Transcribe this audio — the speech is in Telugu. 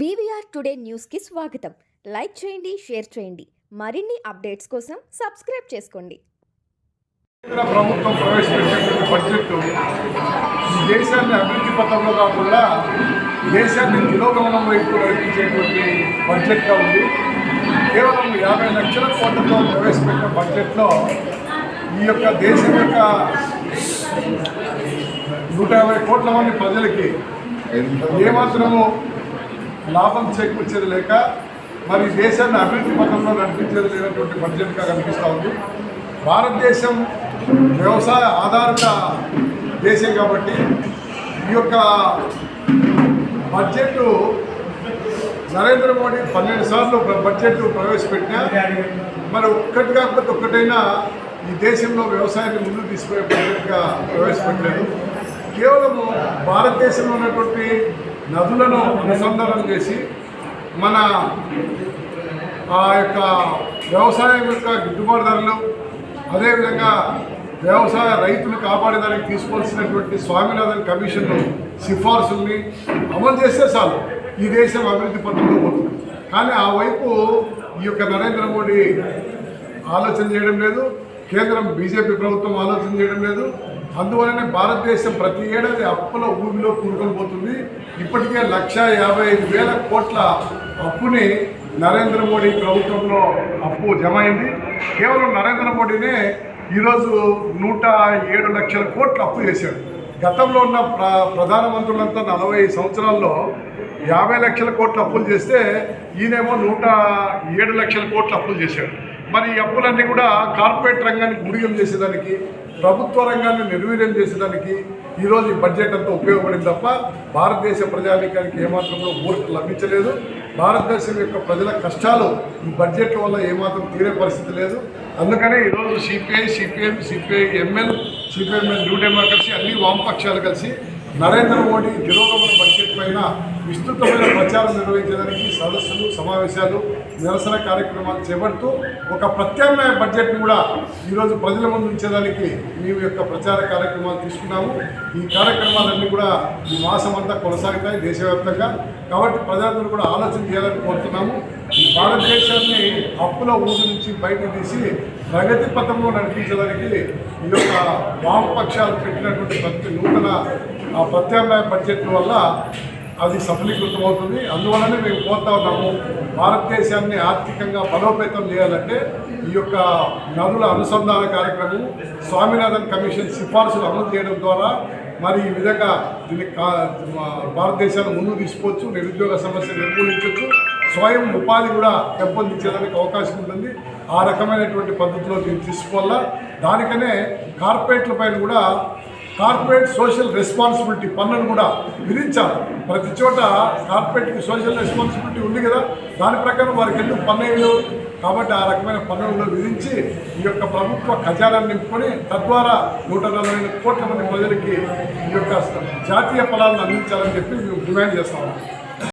బీవీఆర్ టుడే న్యూస్కి స్వాగతం. లైక్ చేయండి షేర్ చేయండి. మరిన్ని అప్డేట్స్ కోసం సబ్స్క్రైబ్ చేసుకోండి. కేంద్ర ప్రభుత్వం ప్రవేశపెట్టినటువంటి బడ్జెట్ దేశాన్ని అభివృద్ధి పథంలో కాకుండా దేశాన్ని తిరోగమనం వైపు నడిపించేటువంటి బడ్జెట్గా ఉంది. కేవలం యాభై లక్షల కోట్లతో ప్రవేశపెట్టిన బడ్జెట్లో ఈ యొక్క దేశం యొక్క నూట యాభై కోట్ల మంది ప్రజలకి ఏమాత్రము లాభం చేకూర్చేది లేక మరి దేశాన్ని అభివృద్ధి పథంలో నడిపించేది లేనటువంటి బడ్జెట్గా కనిపిస్తూ ఉంది. భారతదేశం వ్యవసాయ ఆధారిత దేశం కాబట్టి ఈ యొక్క బడ్జెట్ నరేంద్ర మోడీ పన్నెండు సార్లు బడ్జెట్ ప్రవేశపెట్టినా మరి ఒక్కటి కాకపోతే ఒక్కటైనా ఈ దేశంలో వ్యవసాయాన్ని ముందుకు తీసుకునే బడ్జెట్గా ప్రవేశపెట్టలేదు. కేవలము భారతదేశంలో ఉన్నటువంటి నదులను అనుసంధానం చేసి మన ఆ యొక్క వ్యవసాయం యొక్క గిట్టుబాటు ధరలు అదేవిధంగా వ్యవసాయ రైతులు కాపాడేదానికి తీసుకోవాల్సినటువంటి స్వామినాథన్ కమిషన్ సిఫార్సుల్ని అమలు చేస్తే చాలు. ఈ దేశం అభివృద్ధి పథంలో పోతుంది. కానీ ఆ వైపు ఈ యొక్క నరేంద్ర మోడీ ఆలోచన చేయడం లేదు కేంద్రం బీజేపీ ప్రభుత్వం ఆలోచన చేయడం లేదు అందువలనే భారతదేశం ప్రతి ఏడాది అప్పుల ఊబిలో కూరుకొని పోతుంది. ఇప్పటికే లక్ష యాభై ఐదు వేల కోట్ల అప్పుని నరేంద్ర మోడీ ప్రభుత్వంలో అప్పు జమ అయింది. కేవలం నరేంద్ర మోడీనే ఈరోజు నూట ఏడు లక్షల కోట్లు అప్పు చేశాడు. గతంలో ఉన్న ప్ర ప్రధానమంత్రులంతా నలభై సంవత్సరాల్లో యాభై లక్షల కోట్ల అప్పులు చేస్తే ఈయనేమో నూట ఏడు లక్షల కోట్ల అప్పులు చేశాడు. మరి ఈ అప్పులన్నీ కూడా కార్పొరేట్ రంగాన్ని గుడిగం చేసేదానికి ప్రభుత్వ రంగాన్ని నిర్వీర్యం చేసేదానికి ఈరోజు ఈ బడ్జెట్ అంతా ఉపయోగపడింది తప్ప భారతదేశ ప్రజానీకానికి ఏమాత్రంలో కూడా ఊరట లభించలేదు. భారతదేశం యొక్క ప్రజల కష్టాలు ఈ బడ్జెట్ వల్ల ఏమాత్రం తీరే పరిస్థితి లేదు. అందుకనే ఈరోజు CPI CPM CPI ML CPIML new democracy అన్ని వామపక్షాలు కలిసి నరేంద్ర మోడీ తిరోగమన బడ్జెట్ పైన విస్తృతమైన ప్రచారం నిర్వహించడానికి సదస్సులు సమావేశాలు నిరసన కార్యక్రమాలు చేపడుతూ ఒక ప్రత్యామ్నాయ బడ్జెట్ను కూడా ఈరోజు ప్రజల ముందు ఉంచేదానికి మేము యొక్క ప్రచార కార్యక్రమాలు తీసుకున్నాము. ఈ కార్యక్రమాలన్నీ కూడా ఈ మాసం అంతా కొనసాగుతాయి దేశవ్యాప్తంగా. కాబట్టి ప్రజలందరూ కూడా ఆలోచన చేయాలని కోరుతున్నాము. ఈ భారతదేశాన్ని అప్పుల ఊరు నుంచి బయటకు తీసి ప్రగతి పథంలో నడిపించడానికి ఈ యొక్క వామపక్షాలు పెట్టినటువంటి ప్రతి నూతన ప్రత్యామ్నాయ బడ్జెట్ వల్ల అది సఫలీకృతం అవుతుంది అందువలనే మేము కోరుతా ఉన్నాము భారతదేశాన్ని ఆర్థికంగా బలోపేతం చేయాలంటే ఈ యొక్క నదుల అనుసంధాన కార్యక్రమం స్వామినాథన్ కమిషన్ సిఫార్సులు అమలు చేయడం ద్వారా మరి ఈ విధంగా దీన్ని కా- భారతదేశాన్ని ముందుకు తీసుకోవచ్చు నిరుద్యోగ సమస్య నిర్మూలించవచ్చు స్వయం ఉపాధి కూడా పెంపొందించడానికి అవకాశం ఉంటుంది ఆ రకమైనటువంటి పద్ధతిలో దీన్ని తీసుకోవాలా దానికనే కార్పొరేట్ల పైన కూడా కార్పొరేట్ సోషల్ రెస్పాన్సిబిలిటీ పన్నును కూడా విధించాలి. ప్రతి చోట కార్పొరేట్కి సోషల్ రెస్పాన్సిబిలిటీ ఉంది కదా దాని ప్రకారం వారికి ఎందుకు పన్ను వేయలేవు కాబట్టి ఆ రకమైన పన్నులను విధించి ఈ యొక్క ప్రభుత్వ ఖజానాన్ని నింపుకొని తద్వారా నూట నలభై కోట్ల మంది ప్రజలకి ఈ యొక్క జాతీయ ఫలాలను అందించాలని చెప్పి మేము డిమాండ్ చేస్తాము